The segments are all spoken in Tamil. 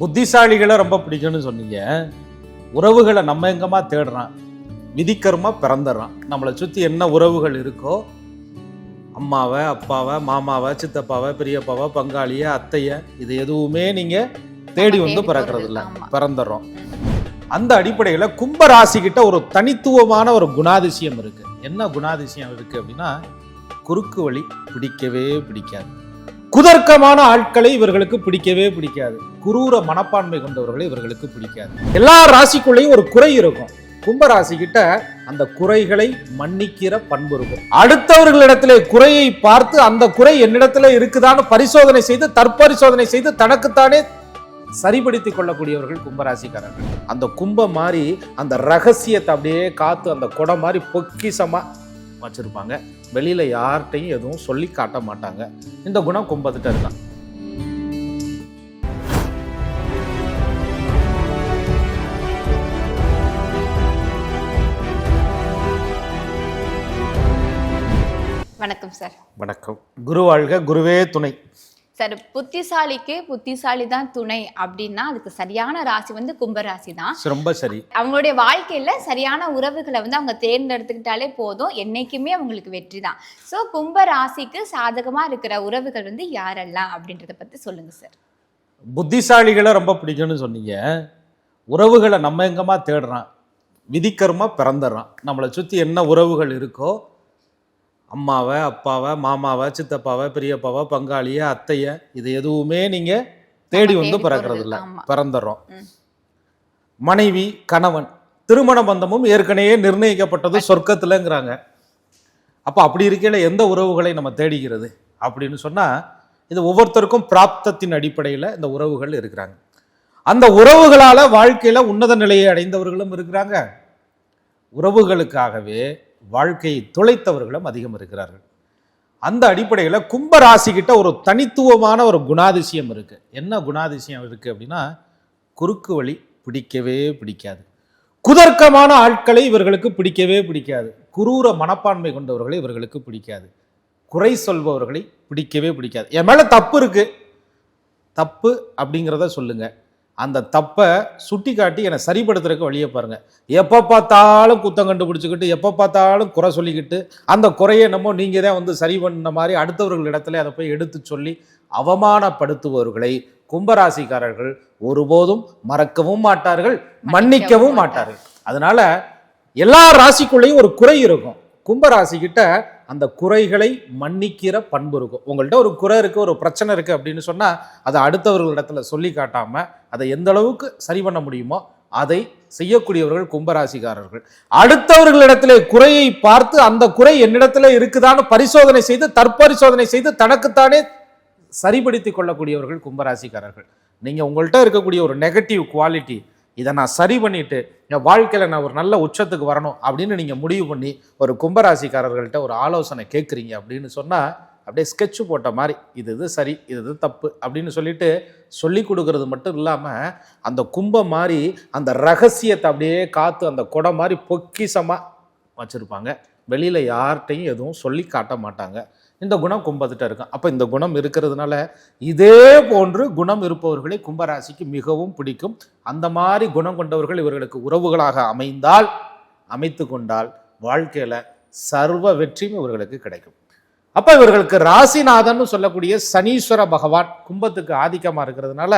புத்திசாலிகளை ரொம்ப பிடிக்கும்னு சொன்னீங்க. உறவுகளை நம்ம எங்கம்மா தேடுறான்? விதிக்கருமா பிறந்துடுறான். நம்மளை சுற்றி என்ன உறவுகள் இருக்கோ அம்மாவை அப்பாவை மாமாவை சித்தப்பாவை பெரியப்பாவை பங்காளியை அத்தையை இது எதுவுமே நீங்கள் தேடி வந்து பிறக்கிறது இல்லை. பிறந்துடுறோம். அந்த அடிப்படையில் கும்ப ராசி கிட்ட ஒரு தனித்துவமான ஒரு குணாதிசயம் இருக்கு. என்ன குணாதிசயம் இருக்கு அப்படின்னா குறுக்கு வழி பிடிக்கவே பிடிக்காது. குதர்க்கமான ஆட்களை இவர்களுக்கு பிடிக்கவே பிடிக்காது. குரூர மனப்பான்மை கொண்டவர்களை இவர்களுக்கு பிடிக்காது. எல்லா ராசிக்குள்ளேயும் ஒரு குறை இருக்கும். கும்ப ராசி கிட்ட அந்த குறைகளை மன்னிக்கிற பண்பு இருக்கும். அடுத்தவர்களிடத்திலே குறையை பார்த்து அந்த குறை என்னிடத்துல இருக்குதான்னு பரிசோதனை செய்து தற்பரிசோதனை செய்து தனக்குத்தானே சரிபடுத்திக் கொள்ளக்கூடியவர்கள் கும்பராசிக்காரர்கள். அந்த கும்பம் மாதிரி அந்த ரகசியத்தை அப்படியே காத்து அந்த குடம் மாதிரி பொக்கிசமா வச்சிருப்பாங்க. வெளியில யார்கிட்டையும் எதுவும் சொல்லி காட்ட மாட்டாங்க. இந்த குணம் கும்பத்திட்ட இருக்கான் வணக்கம் சார். வணக்கம். குரு வாழ்க குருவே துணை. சார் புத்திசாலிக்கு புத்திசாலி தான் துணை அப்படின்னா அதுக்கு சரியான ராசி வந்து கும்பராசி தான் ரொம்ப சரி. அவங்களுடைய வாழ்க்கையில சரியான உறவுகளை வந்து அவங்க தேர்ந்தெடுத்துக்கிட்டாலே போதும். என்னைக்குமே அவங்களுக்கு வெற்றி தான் ஸோ கும்ப ராசிக்கு சாதகமா இருக்கிற உறவுகள் வந்து யாரெல்லாம் அப்படின்றத பத்தி சொல்லுங்க சார் புத்திசாலிகளை ரொம்ப பிடிக்கும்னு சொன்னீங்க. உறவுகளை நம்ம எங்கம்மா தேடுறான்? விதிக்கருமா பிறந்துடுறான்? நம்மளை சுற்றி என்ன உறவுகள் இருக்கோ அம்மாவை அப்பாவை மாமாவை சித்தப்பாவை பெரியப்பாவை பங்காளியை அத்தையை இது எதுவுமே நீங்கள் தேடி வந்து பிறக்கிறது இல்லை. பிறந்துடுறோம். மனைவி கணவன் திருமண பந்தமும் ஏற்கனவே நிர்ணயிக்கப்பட்டது சொர்க்கத்தில்ங்கிறாங்க. அப்போ அப்படி இருக்கையில் எந்த உறவுகளை நம்ம தேடிக்கிறது அப்படின்னு சொன்னால் இது ஒவ்வொருத்தருக்கும் பிராப்தத்தின் அடிப்படையில் இந்த உறவுகள் இருக்கிறாங்க. அந்த உறவுகளால் வாழ்க்கையில் உன்னத நிலையை அடைந்தவர்களும் இருக்கிறாங்க. உறவுகளுக்காகவே வாழ்க்கையை துளைத்தவர்களும் அதிகம் இருக்கிறார்கள். அந்த அடிப்படையில் கும்பராசிக்கிட்ட ஒரு தனித்துவமான ஒரு குணாதிசயம் இருக்குது என்ன குணாதிசயம் இருக்குது அப்படின்னா குறுக்கு வழி பிடிக்கவே பிடிக்காது. குதர்க்கமான ஆட்களை இவர்களுக்கு பிடிக்கவே பிடிக்காது. குரூர மனப்பான்மை கொண்டவர்களை இவர்களுக்கு பிடிக்காது. குறை சொல்பவர்களை பிடிக்கவே பிடிக்காது. என் மேலே தப்பு இருக்குது தப்பு அப்படிங்கிறத சொல்லுங்கள் அந்த தப்பை சுட்டி காட்டி என்னை சரிப்படுத்துறதுக்கு வழியை பாருங்க. எப்போ பார்த்தாலும் குத்தம் கண்டுபிடிச்சிக்கிட்டு எப்போ பார்த்தாலும் குறை சொல்லிக்கிட்டு அந்த குறையை நம்ம நீங்கள் தான் வந்து சரி பண்ண மாதிரி அடுத்தவர்கள் இடத்துல அதை போய் எடுத்து சொல்லி அவமானப்படுத்துபவர்களை கும்பராசிக்காரர்கள் ஒருபோதும் மறக்கவும் மாட்டார்கள் மன்னிக்கவும் மாட்டார்கள். அதனால எல்லா ராசிக்குள்ளேயும் ஒரு குறை இருக்கும். கும்பராசி கிட்ட அந்த குறைகளை மன்னிக்கிற பண்பு இருக்கும். உங்கள்கிட்ட ஒரு குறை இருக்குது ஒரு பிரச்சனை இருக்குது அப்படின்னு சொன்னால் அதை அடுத்தவர்களிடத்துல சொல்லி காட்டாமல் அதை எந்த அளவுக்கு சரி பண்ண முடியுமோ அதை செய்யக்கூடியவர்கள் கும்பராசிக்காரர்கள். அடுத்தவர்களிடத்திலே குறையை பார்த்து அந்த குறை என்னிடத்துல இருக்குதான்னு பரிசோதனை செய்து தற்பரிசோதனை செய்து தனக்குத்தானே சரிபடுத்திக் கொள்ளக்கூடியவர்கள் கும்பராசிக்காரர்கள். நீங்கள் உங்கள்கிட்ட இருக்கக்கூடிய ஒரு நெகட்டிவ் குவாலிட்டி இதை நான் சரி பண்ணிட்டு என் வாழ்க்கையில் நான் ஒரு நல்ல உச்சத்துக்கு வரணும் அப்படின்னு நீங்கள் முடிவு பண்ணி ஒரு கும்பராசிக்காரர்கள்ட்ட ஒரு ஆலோசனை கேட்குறீங்க அப்படின்னு சொன்னால் அப்படியே ஸ்கெட்சு போட்ட மாதிரி இது இது சரி இது இது தப்பு அப்படின்னு சொல்லிட்டு சொல்லி கொடுக்கறது மட்டும் இல்லாமல் அந்த கும்பம் மாதிரி அந்த ரகசியத்தை அப்படியே காத்து அந்த குடம் மாதிரி பொக்கிசமாக வச்சுருப்பாங்க. வெளியில் யார்கிட்டையும் எதுவும் சொல்லி காட்ட மாட்டாங்க. இந்த குணம் கும்பத்திட்ட இருக்கும். அப்போ இந்த குணம் இருக்கிறதுனால இதே போன்று குணம் இருப்பவர்களை கும்பராசிக்கு மிகவும் பிடிக்கும். அந்த மாதிரி குணம் கொண்டவர்கள் இவர்களுக்கு உறவுகளாக அமைந்தால் அமைத்து கொண்டால் வாழ்க்கையில் சர்வ வெற்றியும் இவர்களுக்கு கிடைக்கும். அப்போ இவர்களுக்கு ராசிநாதன் சொல்லக்கூடிய சனீஸ்வர பகவான் கும்பத்துக்கு ஆதிக்கமாக இருக்கிறதுனால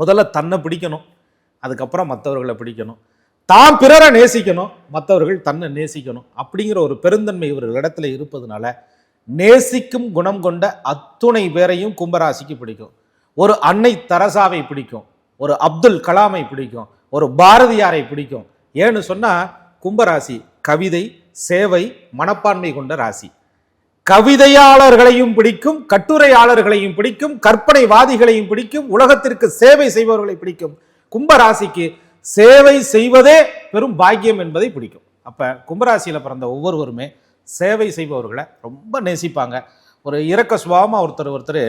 முதல்ல தன்னை பிடிக்கணும். அதுக்கப்புறம் மற்றவர்களை பிடிக்கணும். தான் பிறரை நேசிக்கணும் மற்றவர்கள் தன்னை நேசிக்கணும். அப்படிங்கிற ஒரு பெருந்தன்மை இவர்கள் இடத்துல இருப்பதுனால நேசிக்கும் குணம் கொண்ட அத்துணை பேரையும் கும்பராசிக்கு பிடிக்கும். ஒரு அன்னை தரசாவை பிடிக்கும். ஒரு அப்துல் கலாமை பிடிக்கும். ஒரு பாரதியாரை பிடிக்கும். ஏன்னு சொன்னால் கும்பராசி கவிதை சேவை மனப்பான்மை கொண்ட ராசி. கவிதையாளர்களையும் பிடிக்கும் கட்டுரையாளர்களையும் பிடிக்கும் கற்பனைவாதிகளையும் பிடிக்கும் உலகத்திற்கு சேவை செய்பவர்களை பிடிக்கும். கும்பராசிக்கு சேவை செய்வதே பெரும் பாக்கியம் என்பதை பிடிக்கும். அப்போ கும்பராசியில் பிறந்த ஒவ்வொருவருமே சேவை செய்பவர்களை ரொம்ப நேசிப்பாங்க. ஒரு இரக்க சுபாவமா ஒருத்தர் ஒருத்தர்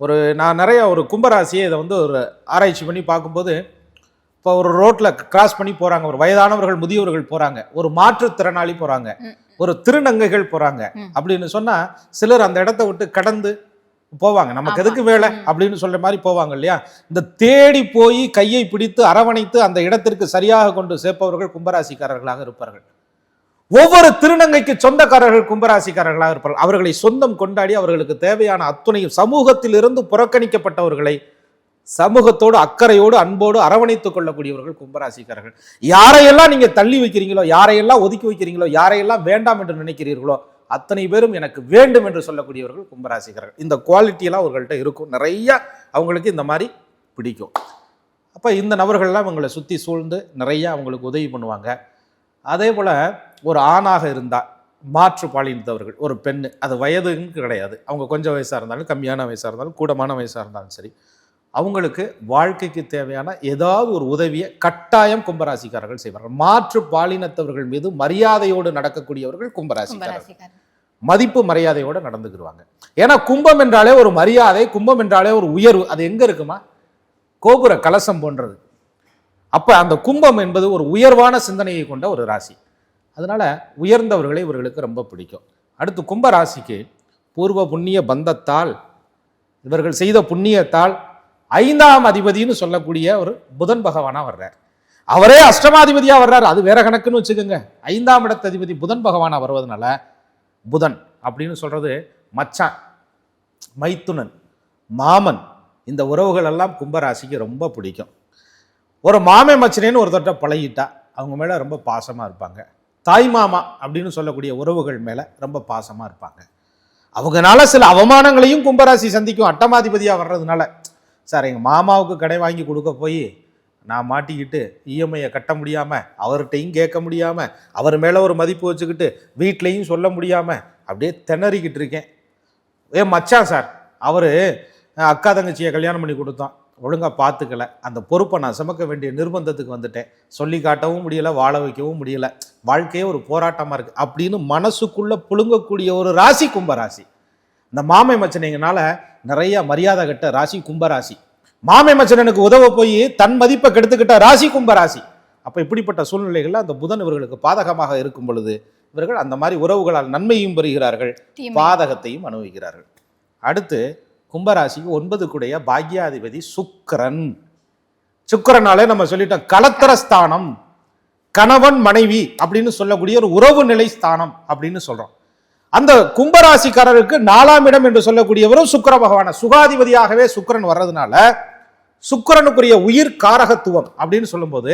ஒரு நான் நிறைய ஒரு கும்பராசியை இதை வந்து ஒரு ஆராய்ச்சி பண்ணி பார்க்கும்போது இப்போ ஒரு ரோட்ல கிராஸ் பண்ணி போறாங்க. ஒரு வயதானவர்கள் முதியவர்கள் போறாங்க. ஒரு மாற்றுத்திறனாளி போறாங்க. ம். ஒரு திருநங்கைகள் போறாங்க. ம். அப்படின்னு சொன்னா சிலர் அந்த இடத்த விட்டு கடந்து போவாங்க. நமக்கு. எதுக்கு வேலை. அப்படின்னு சொல்ற மாதிரி போவாங்க இல்லையா? இந்த தேடி போய் கையை பிடித்து அரவணைத்து அந்த இடத்திற்கு சரியாக கொண்டு சேர்ப்பவர்கள் கும்பராசிக்காரர்களாக இருப்பார்கள். ஒவ்வொரு திருநங்கைக்கு சொந்தக்காரர்கள் கும்பராசிக்காரர்களாக இருப்பார்கள். அவர்களை சொந்தம் கொண்டாடி அவர்களுக்கு தேவையான அத்துணையும் சமூகத்தில் இருந்து புறக்கணிக்கப்பட்டவர்களை சமூகத்தோடு அக்கறையோடு அன்போடு அரவணைத்துக் கொள்ளக்கூடியவர்கள் கும்பராசிக்காரர்கள். யாரையெல்லாம் நீங்க தள்ளி வைக்கிறீங்களோ யாரையெல்லாம் ஒதுக்கி வைக்கிறீங்களோ யாரையெல்லாம் வேண்டாம் என்று நினைக்கிறீர்களோ அத்தனை பேரும் எனக்கு வேண்டும் என்று சொல்லக்கூடியவர்கள் கும்பராசிக்காரர்கள். இந்த குவாலிட்டி எல்லாம் அவர்கள்ட்ட இருக்கும். நிறைய அவங்களுக்கு இந்த மாதிரி பிடிக்கும். அப்போ இந்த நபர்கள்லாம் இவங்களை சுற்றி சூழ்ந்து நிறைய அவங்களுக்கு உதவி பண்ணுவாங்க. அதே போல் ஒரு ஆணாக இருந்தால் மாற்று பாலினத்தவர்கள் ஒரு பெண்ணு அது வயதுன்னு கிடையாது. அவங்க கொஞ்சம் வயசாக இருந்தாலும் கம்மியான வயசாக இருந்தாலும் கூடமான வயசாக இருந்தாலும் சரி அவங்களுக்கு வாழ்க்கைக்கு தேவையான ஏதாவது ஒரு உதவியை கட்டாயம் கும்பராசிக்காரர்கள் செய்வார்கள். மாற்று பாலினத்தவர்கள் மீது மரியாதையோடு நடக்கக்கூடியவர்கள் கும்பராசிக்காரர்கள். கும்பராசிக்காரர் மதிப்பு மரியாதையோட நடந்துக்கிடுவாங்க. ஏன்னா கும்பம் என்றாலே ஒரு மரியாதை கும்பம் என்றாலே ஒரு உயர்வு. அது எங்க இருக்குமா? கோபுர கலசம் போன்றது. அப்ப அந்த கும்பம் என்பது ஒரு உயர்வான சிந்தனையை கொண்ட ஒரு ராசி. அதனால் உயர்ந்தவர்களை இவர்களுக்கு ரொம்ப பிடிக்கும். அடுத்து கும்பராசிக்கு பூர்வ புண்ணிய பந்தத்தால் இவர்கள் செய்த புண்ணியத்தால் ஐந்தாம் அதிபதினு சொல்லக்கூடிய ஒரு புதன் பகவானாக வர்றார். அவரே அஷ்டமாதிபதியாக வர்றார். அது வேற கணக்குன்னு வச்சுக்கோங்க. ஐந்தாம் இடத்த அதிபதி புதன் பகவானாக வருவதனால புதன் அப்படின்னு சொல்கிறது மச்சான் மைத்துனன் மாமன் இந்த உறவுகள் எல்லாம் கும்பராசிக்கு ரொம்ப பிடிக்கும். ஒரு மாமே மச்சனேன்னு ஒருத்தர்கிட்ட பழகிட்டா அவங்க மேலே ரொம்ப பாசமாக இருப்பாங்க. தாய் மாமா அப்படின்னு சொல்லக்கூடிய உறவுகள் மேலே ரொம்ப பாசமாக இருப்பாங்க. அவங்கனால சில அவமானங்களையும் கும்பராசி சந்திக்கும் அட்டமாதிபதியாக வர்றதுனால சார் எங்கள் மாமாவுக்கு கடை வாங்கி கொடுக்க போய் நான் மாட்டிக்கிட்டு இஎம்ஐயை கட்ட முடியாமல் அவர்கிட்டையும் கேட்க முடியாமல் அவர் மேலே ஒரு மதிப்பு வச்சுக்கிட்டு வீட்லேயும் சொல்ல முடியாமல் அப்படியே திணறிக்கிட்டு இருக்கேன். ஏ மச்சான் சார் அவர் அக்கா தங்கச்சியை கல்யாணம் பண்ணி கொடுத்தான். ஒழுங்காக பார்த்துக்கல. அந்த பொறுப்பை நான் சுமக்க வேண்டிய நிர்பந்தத்துக்கு வந்துட்டேன். சொல்லி காட்டவும் முடியல வாழ வைக்கவும் முடியல. வாழ்க்கையே ஒரு போராட்டமாக இருக்குது அப்படின்னு மனசுக்குள்ளே புழுங்கக்கூடிய ஒரு ராசி கும்பராசி. இந்த மாமை மச்சனைங்கனால நிறைய மரியாதை கட்ட ராசி கும்பராசி. மாமை மச்சனனுக்கு உதவ போய் தன் மதிப்பை கெடுத்துக்கிட்ட ராசி கும்பராசி. அப்போ இப்படிப்பட்ட சூழ்நிலைகளில் அந்த புதன் இவர்களுக்கு பாதகமாக இருக்கும் பொழுது இவர்கள் அந்த மாதிரி உறவுகளால் நன்மையும் பெறுகிறார்கள். பாதகத்தையும் அனுபவிக்கிறார்கள். அடுத்து கும்பராசிக்கு ஒன்பது குடைய பாக்யாதிபதி சுக்கிரன். சுக்கிரனாலே நம்ம சொல்லிட்டோம் கலத்தர ஸ்தானம் கணவன் மனைவி அப்படின்னு சொல்லக்கூடிய ஒரு உறவு நிலை ஸ்தானம் அப்படின்னு சொல்றோம். அந்த கும்பராசிக்காரருக்கு நாலாம் இடம் என்று சொல்லக்கூடியவரும் சுக்கிர பகவான. சுகாதிபதியாகவே சுக்கிரன் வர்றதுனால சுக்கிரனுக்குரிய உயிர் காரகத்துவம் அப்படின்னு சொல்லும்போது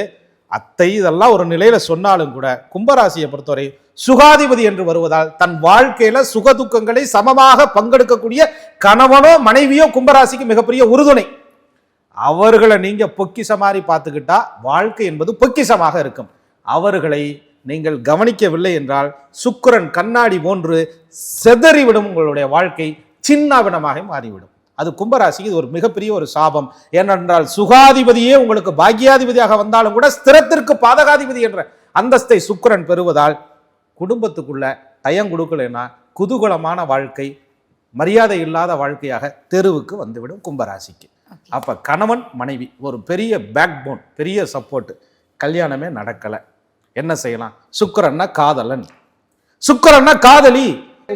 அத்தை இதெல்லாம் ஒரு நிலையில சொன்னாலும் கூட கும்பராசியை பொறுத்தவரை சுகாதிபதி என்று வருவதால் தன் வாழ்க்கையில சுகதுக்கங்களை சமமாக பங்கெடுக்கக்கூடிய கணவனோ மனைவியோ கும்பராசிக்கு மிகப்பெரிய உறுதுணை. அவர்களை நீங்க பொக்கிஷ மாதிரி பார்த்துக்கிட்டா வாழ்க்கை என்பது பொக்கிஷமாக இருக்கும். அவர்களை நீங்கள் கவனிக்கவில்லை என்றால் சுக்கிரன் கண்ணாடி போன்று செதறிவிடும் உங்களுடைய வாழ்க்கை சின்னாவிடமாக மாறிவிடும். அது கும்பராசிக்கு இது ஒரு மிகப்பெரிய ஒரு சாபம். ஏனென்றால் சுகாதிபதியே உங்களுக்கு பாக்கியாதிபதியாக வந்தாலும் கூட ஸ்திரத்திற்கு பாதகாதிபதி என்ற அந்தஸ்தை சுக்கிரன் பெறுவதால் குடும்பத்துக்குள்ள டயம் கொடுக்கலைன்னா குதூகலமான வாழ்க்கை மரியாதை இல்லாத வாழ்க்கையாக தெருவுக்கு வந்துவிடும் கும்பராசிக்கு. அப்ப கணவன் மனைவி ஒரு பெரிய பேக் போன் பெரிய சப்போர்ட் கல்யாணமே நடக்கல. என்ன செய்யலாம்? சுக்கிரன்னா காதலன். சுக்கிரன்னா காதலி.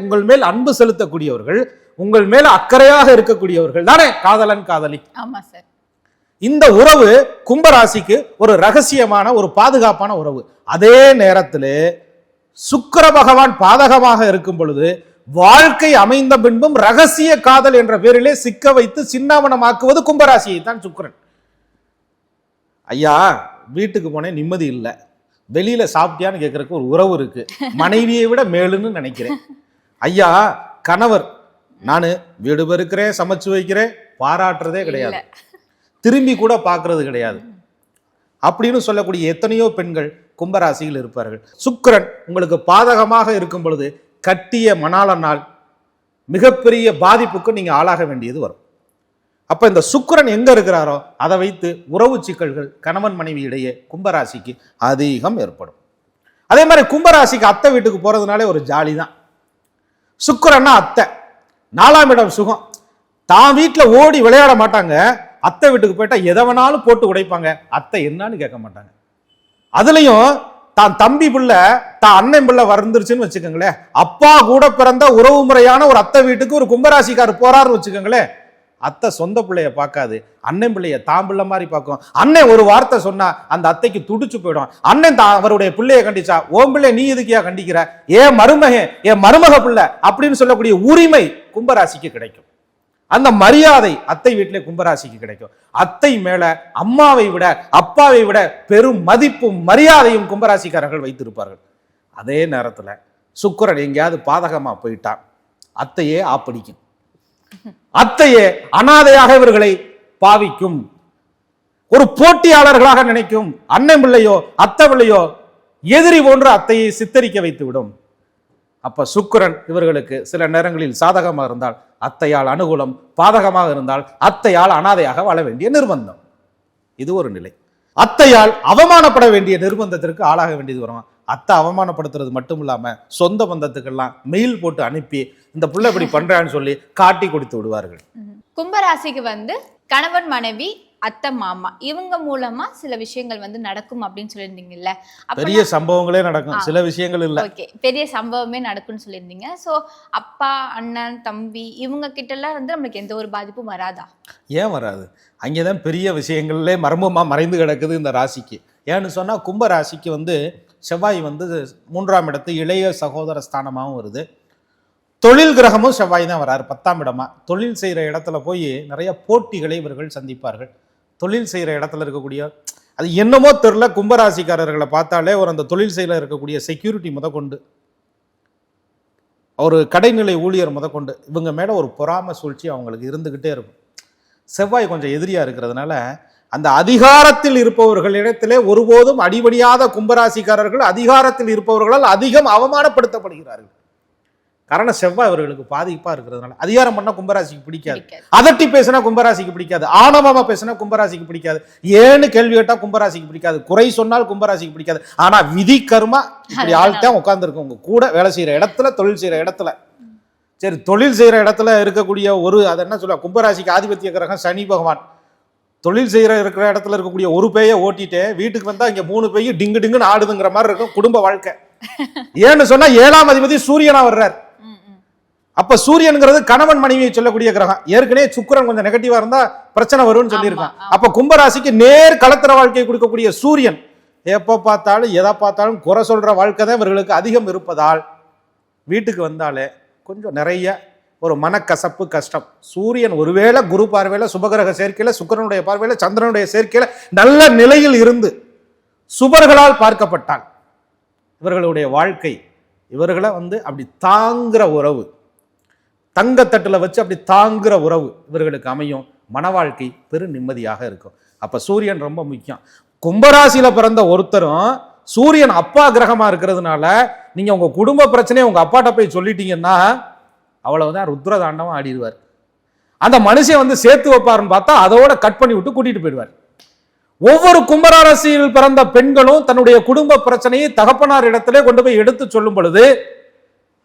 உங்கள் மேல் அன்பு செலுத்தக்கூடியவர்கள் உங்கள் மேல அக்கறையாக இருக்கக்கூடியவர்கள் தானே? காதலன் காதலி. ஆமா சார். இந்த உறவு கும்பராசிக்கு ஒரு ரகசியமான ஒரு பாதுகாப்பான உறவு. அதே நேரத்தில் சுக்கிர பகவான் பாதகமாக இருக்கும் பொழுது வாழ்க்கை அமைந்த பின்பும் ரகசிய காதல் என்ற பேரிலே சிக்க வைத்து சின்னாமணமாக்குவது கும்பராசியை தான் சுக்கிரன். ஐயா வீட்டுக்கு போனேன் நிம்மதி இல்லை. வெளியில சாப்பிட்டியான்னு கேட்கறதுக்கு ஒரு உறவு இருக்கு. மனைவியை விட மேலுன்னு நினைக்கிறேன். ஐயா கணவர் நான் வீடு பெருக்கிறேன் சமைச்சு வைக்கிறேன் பாராட்டுறதே கிடையாது. திரும்பி கூட பார்க்கறது கிடையாது. அப்படின்னு சொல்லக்கூடிய எத்தனையோ பெண்கள் கும்பராசியில் இருப்பார்கள். சுக்கிரன் உங்களுக்கு பாதகமாக இருக்கும் பொழுது கட்டிய மணாளனால் மிகப்பெரிய பாதிப்புக்கு நீங்க ஆளாக வேண்டியது வரும். அப்ப இந்த சுக்கிரன் எங்க இருக்கிறாரோ அதை வைத்து உறவு சிக்கல்கள் கணவன் மனைவி இடையே கும்பராசிக்கு அதிகம் ஏற்படும். அதே மாதிரி கும்பராசிக்கு அத்தை வீட்டுக்கு போறதுனாலே ஒரு ஜாலி தான் சுக்கிரன்னா அத்தை. நாலாம் இடம் சுகம். தான் வீட்டில் ஓடி விளையாட மாட்டாங்க. அத்தை வீட்டுக்கு போயிட்டா எதை வேணாலும் போட்டு உடைப்பாங்க. அத்தை என்னன்னு கேட்க மாட்டாங்க. அதுலேயும் தான் தம்பி பிள்ளை தான் அண்ணன் பிள்ளை வந்துருச்சுன்னு வச்சுக்கோங்களேன். அப்பா கூட பிறந்த உறவு முறையான ஒரு அத்தை வீட்டுக்கு ஒரு கும்பராசிக்கார் போறாருன்னு வச்சுக்கோங்களேன். அத்தை சொந்த பிள்ளைய பார்க்காது. அண்ணன் பிள்ளைய தான் பிள்ளை மாதிரி பார்க்கும். அண்ணன் ஒரு வார்த்தை சொன்னா அந்த அத்தைக்கு துடிச்சு போயிடும். அண்ணன் தான் அவருடைய பிள்ளைய கண்டிச்சா ஓம் பிள்ளை நீ எதுக்கியா கண்டிக்கிற? ஏன் மருமகன் ஏன் மருமக பிள்ளை அப்படின்னு சொல்லக்கூடிய உரிமை கும்பராசிக்கு கிடைக்கும். அந்த மரியாதை அத்தை வீட்டிலே கும்பராசிக்கு கிடைக்கும். அத்தை மேல அம்மாவை விட அப்பாவை விட பெரும் மதிப்பும் மரியாதையும் கும்பராசிக்காரர்கள் வைத்திருப்பார்கள். அதே நேரத்தில் சுக்கிரன் எங்கேயாவது பாதகமாக போயிட்டான். அத்தையே ஆப்படிக்கும் அத்தையே அனாதையாக இவர்களை பாவிக்கும். ஒரு போட்டியாளர்களாக நினைக்கும் அண்ணன் பிள்ளையோ அத்தை பிள்ளையோ எதிரி போன்ற அத்தையை சித்தரிக்க வைத்து விடும் அப்ப சுக்கிரன் இவர்களுக்கு சில நேரங்களில் சாதகமாக இருந்தால் அத்தையால் அனுகூலம் பாதகமாக இருந்தால் அத்தையால் அனாதையாக வாழ வேண்டிய நிர்பந்தம். இது ஒரு நிலை. அத்தையால் அவமானப்பட வேண்டிய நிர்பந்தத்திற்கு ஆளாக வேண்டியது வரும் அத்தை அவமானப்படுத்துறது மட்டும் இல்லாம சொந்த பந்தத்துக்கெல்லாம் மெயில் போட்டு அனுப்பி இந்த புள்ள இப்படி பண்றான்னு சொல்லி காட்டி கொடுத்து விடுவார்கள். கும்பராசிக்கு வந்து கணவன் மனைவி அத்தை மாமா இவங்க மூலமா சில விஷயங்கள் வந்து நடக்கும் அப்படின்னு சொல்லியிருந்தீங்கல்ல. பெரிய சம்பவங்களே நடக்கும். சில விஷயங்கள் இல்ல. ஓகே. பெரிய சம்பவமே நடக்கும்னு சொல்லியிருந்தீங்க. ஸோ அப்பா அண்ணன் தம்பி இவங்க கிட்ட எல்லாம் வந்து நம்மளுக்கு எந்த ஒரு பாதிப்பும் வராதா? ஏன் வராது? அங்கேதான் பெரிய விஷயங்கள்லே மர்மமாக மறைந்து கிடக்குது இந்த ராசிக்கு. ஏன்னு சொன்னா கும்ப ராசிக்கு வந்து செவ்வாய் வந்து மூன்றாம் இடத்து இளைய சகோதர ஸ்தானமாகவும் வருது. தொழில் கிரகமும் செவ்வாய் தான் வராரு பத்தாம் இடமா? தொழில் செய்கிற இடத்துல போய் நிறைய போட்டிகளை இவர்கள் சந்திப்பார்கள். தொழில் செய்கிற இடத்துல இருக்கக்கூடிய அது என்னமோ தெரில கும்பராசிக்காரர்களை பார்த்தாலே ஒரு அந்த தொழில் செய்யல இருக்கக்கூடிய செக்யூரிட்டி முதற்கொண்டு ஒரு கடைநிலை ஊழியர் முதற்கொண்டு இவங்க மேலே ஒரு பொறாமை சூழ்ச்சி அவங்களுக்கு இருந்துக்கிட்டே இருக்கும். செவ்வாய் கொஞ்சம் எதிரியாக இருக்கிறதுனால அந்த அதிகாரத்தில் இருப்பவர்களிடத்திலே ஒருபோதும் அடிபடியாத கும்பராசிக்காரர்கள் அதிகாரத்தில் இருப்பவர்களால் அதிகம் அவமானப்படுத்தப்படுகிறார்கள். காரணம் செவ்வாய் அவர்களுக்கு பாதிப்பா இருக்கிறதுனால அதிகாரம் பண்ணா கும்பராசிக்கு பிடிக்காது. அதட்டி பேசினா கும்பராசிக்கு பிடிக்காது. ஆணவமா பேசினா கும்பராசிக்கு பிடிக்காது. ஏன்னு கேள்வி கேட்டா கும்பராசிக்கு பிடிக்காது. குறை சொன்னால் கும்பராசிக்கு பிடிக்காது. ஆனா விதி கர்மா இப்படி ஆள் தான் உட்கார்ந்துருக்கு உங்க கூட வேலை செய்யற இடத்துல தொழில் செய்யற இடத்துல. சரி தொழில் செய்யற இடத்துல இருக்கக்கூடிய ஒரு அது என்ன சொல்ல கும்பராசிக்கு ஆதிபத்திய கிரகம் சனி பகவான். தொழில் செய்யற இருக்கிற இடத்துல இருக்கக்கூடிய ஒரு பேயை ஓட்டிட்டு வீட்டுக்கு வந்தா இங்க மூணு பேய் டிங்கு டிங்குன்னு ஆடுதுங்கிற மாதிரி இருக்கும் குடும்ப வாழ்க்கை ஏன்னு சொன்னா ஏழாம் அதிபதி சூரியனா வர்றார். அப்ப சூரியன்ங்கிறது கணவன் மனைவியை சொல்லக்கூடிய கிரகம் ஏற்கனவே சுக்கிரன் கொஞ்சம் நெகட்டிவா இருந்தா பிரச்சனை வரும்னு சொல்லியிருக்கான். அப்ப கும்பராசிக்கு நேர் களத்திர வாழ்க்கையை கொடுக்கக்கூடிய சூரியன் எப்ப பார்த்தாலும் எதை பார்த்தாலும் குறை சொல்ற வாழ்க்கை தான் இவர்களுக்கு அதிகம் இருப்பதால் வீட்டுக்கு வந்தாலே கொஞ்சம் நிறைய ஒரு மனக்கசப்பு கஷ்டம். சூரியன் ஒருவேளை குரு பார்வையில் சுபகிரக சேர்க்கையில் சுக்கிரனுடைய பார்வையில் சந்திரனுடைய சேர்க்கையில் நல்ல நிலையில் இருந்து சுபர்களால் பார்க்கப்பட்டால் இவர்களுடைய வாழ்க்கை இவர்களை வந்து அப்படி தாங்குகிற உறவு தங்கத்தட்டில் வச்சு அப்படி தாங்குகிற உறவு இவர்களுக்கு அமையும். மன வாழ்க்கை பெரு நிம்மதியாக இருக்கும். அப்போ சூரியன் ரொம்ப முக்கியம். கும்பராசியில் பிறந்த ஒருத்தரும் சூரியன் அப்பா கிரகமாக இருக்கிறதுனால நீங்கள் உங்கள் குடும்ப பிரச்சனையை உங்கள் அப்பாட்ட போய் சொல்லிட்டீங்கன்னா அவ்வளவுதான் ருத்ர தாண்டவம் ஆடிடுவார். அந்த மனுஷன் வந்து சேர்த்து வைப்பாருன்னு பார்த்தா அதோட கட் பண்ணி விட்டு கூட்டிட்டு போயிடுவார். ஒவ்வொரு கும்பராசியில் பிறந்த பெண்களும் தன்னுடைய குடும்ப பிரச்சனையை தகப்பனார் இடத்திலே கொண்டு போய் எடுத்து சொல்லும் பொழுது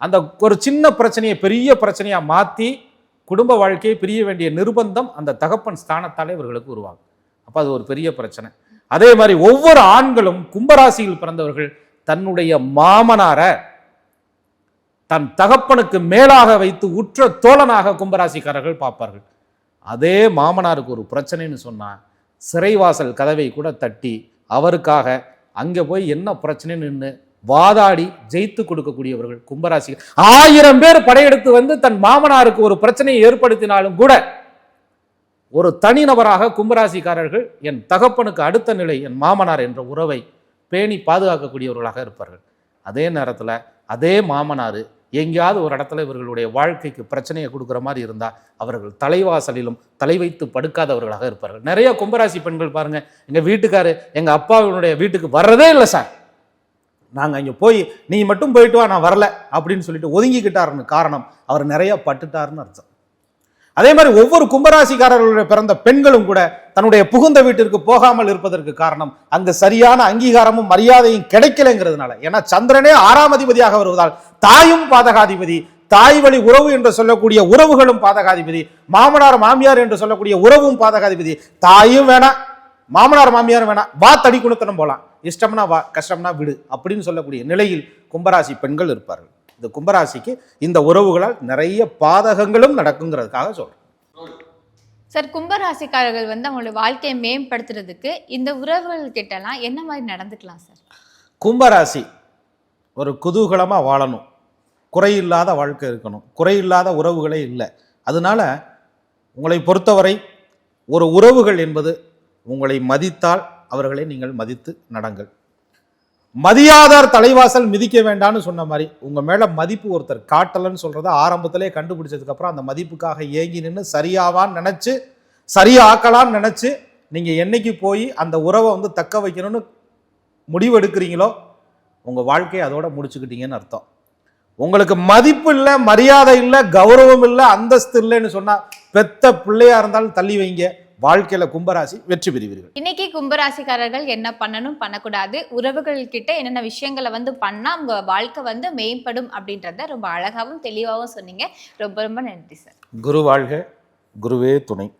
அந்த ஒரு சின்ன பிரச்சனையை பெரிய பிரச்சனையாக மாற்றி குடும்ப வாழ்க்கையை பிரிய வேண்டிய நிர்பந்தம் அந்த தகப்பன் ஸ்தானத்தாலே இவர்களுக்கு உருவாகும். அப்போ அது ஒரு பெரிய பிரச்சனை. அதே மாதிரி ஒவ்வொரு ஆண்களும் கும்பராசியில் பிறந்தவர்கள் தன்னுடைய மாமனாரை தன் தகப்பனுக்கு மேலாக வைத்து உற்ற தோழனாக கும்பராசிக்காரர்கள் பார்ப்பார்கள். அதே மாமனாருக்கு ஒரு பிரச்சனைன்னு சொன்னால் சிறைவாசல் கதவை கூட தட்டி அவருக்காக அங்கே போய் என்ன பிரச்சனைன்னு நின்று வாதாடி ஜெயித்து கொடுக்கக்கூடியவர்கள் கும்பராசி. ஆயிரம் பேர் படையெடுத்து வந்து தன் மாமனாருக்கு ஒரு பிரச்சனையை ஏற்படுத்தினாலும் கூட ஒரு தனிநபராக கும்பராசிக்காரர்கள் என் தகப்பனுக்கு அடுத்த நிலை என் மாமனார் என்ற உறவை பேணி பாதுகாக்கக்கூடியவர்களாக இருப்பார்கள். அதே நேரத்தில் அதே மாமனார் எங்கேயாவது ஒரு இடத்துல இவர்களுடைய வாழ்க்கைக்கு பிரச்சனையை கொடுக்குற மாதிரி இருந்தால் அவர்கள் தலைவாசலிலும் தலை வைத்து படுக்காதவர்களாக இருப்பார்கள். நிறைய கும்பராசி பெண்கள் பாருங்கள் எங்கள் வீட்டுக்காரு எங்கள் அப்பாவினுடைய வீட்டுக்கு வர்றதே இல்லை சார். நாங்கள் அங்கே போய் நீ மட்டும் போயிட்டு வா நான் வரல அப்படின்னு சொல்லிட்டு ஒதுங்கிக்கிட்டாருன்னு காரணம் அவர் நிறைய பட்டுட்டாருன்னு அர்த்தம். அதே மாதிரி ஒவ்வொரு கும்பராசிக்காரர்களுடைய பிறந்த பெண்களும் கூட தன்னுடைய புகுந்த வீட்டிற்கு போகாமல் இருப்பதற்கு காரணம் அங்கு சரியான அங்கீகாரமும் மரியாதையும் கிடைக்கலைங்கிறதுனால. ஏன்னா சந்திரனே ஆறாம் அதிபதியாக வருவதால் தாயும் பாதகாதிபதி தாய் வழி உறவு என்று சொல்லக்கூடிய உறவுகளும் பாதகாதிபதி மாமனார் மாமியார் என்று சொல்லக்கூடிய உறவும் பாதகாதிபதி. தாயும் வேணாம் மாமனார் மாமியார் வேணாம். வா தடி குணத்தனம் போகலாம் இஷ்டம்னா வா கஷ்டம்னா விடு அப்படின்னு சொல்லக்கூடிய நிலையில் கும்பராசி பெண்கள் இருப்பார்கள். இந்த கும்பராசிக்கு இந்த உறவுகளால் நிறைய பாதகங்களும் நடக்குங்கிறதுக்காக சொல்றேன். சார் கும்பராசிக்காரர்கள் வந்து அவங்களுடைய வாழ்க்கையை மேம்படுத்துறதுக்கு இந்த உறவுகள் கிட்டலாம் என்ன மாதிரி நடந்துக்கலாம் சார்? கும்பராசி ஒரு குதூகலமாக வாழணும். குறையில்லாத வாழ்க்கை இருக்கணும். குறையில்லாத உறவுகளே இல்லை. அதனால உங்களை பொறுத்தவரை ஒரு உறவுகள் என்பது உங்களை மதித்தால் அவர்களை நீங்கள் மதித்து நடங்கள். மதியாதார் தலைவாசல் மிதிக்க வேண்டாம்னு சொன்ன மாதிரி உங்கள் மேலே மதிப்பு ஒருத்தர் காட்டலன்னு சொல்கிறத ஆரம்பத்திலே கண்டுபிடிச்சதுக்கப்புறம் அந்த மதிப்புக்காக ஏங்கி நின்று சரியாவான்னு நினச்சி சரியாக்கலான்னு நினச்சி நீங்கள் என்னைக்கு போய் அந்த உறவை வந்து தக்க வைக்கணும்னு முடிவு எடுக்கிறீங்களோ உங்கள் வாழ்க்கையை அதோட முடிச்சுக்கிட்டீங்கன்னு அர்த்தம். உங்களுக்கு மதிப்பு இல்லை மரியாதை இல்லை கௌரவம் இல்லை அந்தஸ்து இல்லைன்னு சொன்னால் பெத்த பிள்ளையாக இருந்தாலும் தள்ளி வைங்க. வாழ்க்கையில கும்பராசி வெற்றி பெறுவீர்கள். இன்னைக்கு கும்பராசிக்காரர்கள் என்ன பண்ணணும் பண்ணக்கூடாது. உறவுகள் கிட்ட என்னென்ன விஷயங்களை வந்து பண்ணா அவங்க வாழ்க்கை வந்து மேம்படும் அப்படின்றத ரொம்ப அழகாவும் தெளிவாகவும் சொன்னீங்க. ரொம்ப ரொம்ப நன்றி சார். குரு வாழ்க குருவே துணை.